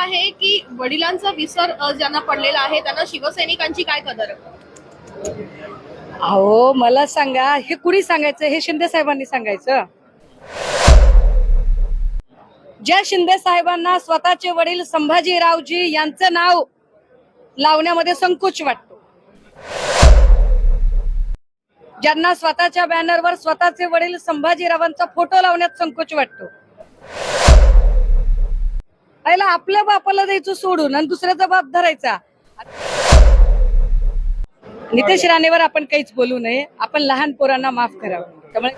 आहे की वडिलांचा विसर ज्यांना पडलेला आहे त्यांना शिवसैनिकांची काय कदर? अहो मला सांगा हे कुणी सांगायचं? हे शिंदे साहेबांनी सांगायचं? ज्या शिंदे साहेबांना स्वतःचे वडील संभाजीरावजी यांचं नाव लावण्यामध्ये संकोच वाटतो. ज्यांना स्वतःच्या बॅनरवर स्वतःचे वडील संभाजीरावांचा फोटो लावण्यात संकोच वाटतो. पहिला आपल्या बापाला द्यायचं सोडून आणि दुसऱ्याचा बाप धरायचा. नितेश राणेवर आपण काहीच बोलू नये. आपण लहान पोरांना माफ करावं. त्यामुळे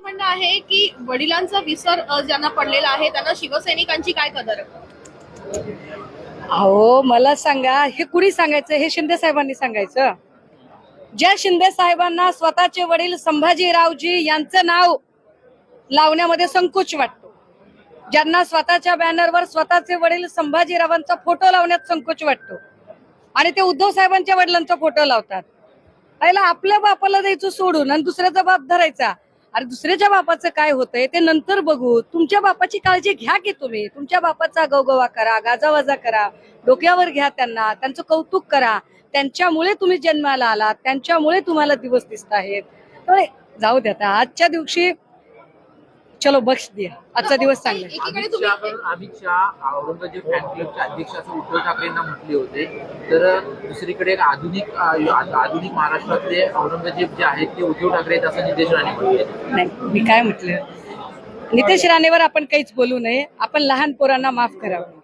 म्हणणं आहे की वडिलांचा विसर अ, ज्यांना पडलेला आहे त्यांना शिवसैनिकांची काय कदर? अहो मला सांगा हे कुणी सांगायचं? हे शिंदे साहेबांनी सांगायचं? ज्या शिंदे साहेबांना स्वतःचे वडील संभाजीरावजी यांचं नाव लावण्यामध्ये संकोच वाटतो. ज्यांना स्वतःच्या बॅनरवर स्वतःचे वडील संभाजीरावांचा फोटो लावण्यात संकोच वाटतो. आणि ते उद्धव साहेबांच्या वडिलांचा फोटो लावतात. पहिला आपल्या बापाला द्यायचं सोडून आणि दुसऱ्याचा बाप धरायचा. अरे दुसऱ्याच्या बापाचं काय होतंय ते नंतर बघू. तुमच्या बापाची काळजी घ्या की तुम्ही. तुमच्या बापाचा गवगवा करा गाजावाजा करा. डोक्यावर घ्या त्यांना. त्यांचं कौतुक करा. त्यांच्यामुळे तुम्ही जन्माला आलात. त्यांच्यामुळे तुम्हाला दिवस दिसत आहेत. त्यामुळे जाऊ द्या आता. आजच्या दिवशी चलो बक्ष द्या. आजचा दिवस चांगला अमित शहा अमित शहा औरंगजेब फॅन क्लबचे अध्यक्ष असं उद्धव ठाकरेंना म्हटले होते. तर दुसरीकडे एक आधुनिक आधुनिक महाराष्ट्रातले औरंगजेब जे आहेत ते उद्धव ठाकरे आहेत असं नितेश राणे म्हटले नाही मी काय म्हटलं? नितेश राणेवर आपण काहीच बोलू नये. आपण लहान पोरांना माफ करावं.